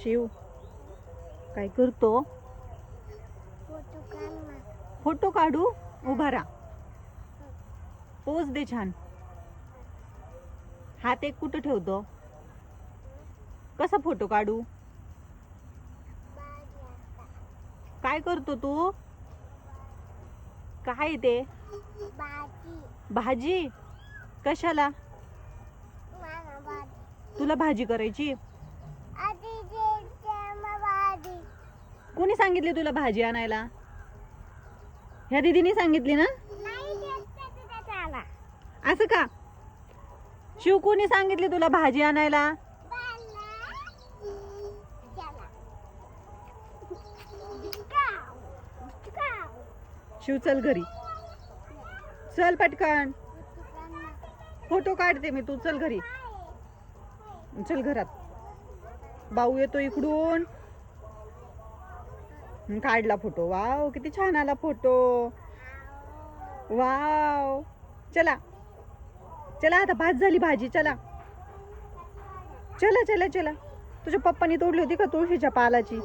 शिव. काय करतो? फोटो काढ उभा राहा. पोज दे छान. हात एक कुठं ठेवतो? कसा फोटो काढू? काय करतो तू? काय ते? भाजी. कशाला? तुला भाजी करायची? कोणी सांगितली तुला भाजी आणायला? ह्या दिदीने सांगितली ना? असं का? शिव कोणी सांगितली तुला भाजी आणायला? शिव चल घरी. चल पटकन. फोटो काढते मी तू चल घरी. चल घरात. भाऊ येतो इकडून. काढला फोटो. वाव किती छान आला फोटो. वाव. चला. चला आता भात झाली भाजी चला. चला चला चला. तुझ्या पप्पानी तोडली होती का तुळशीच्या पालाची?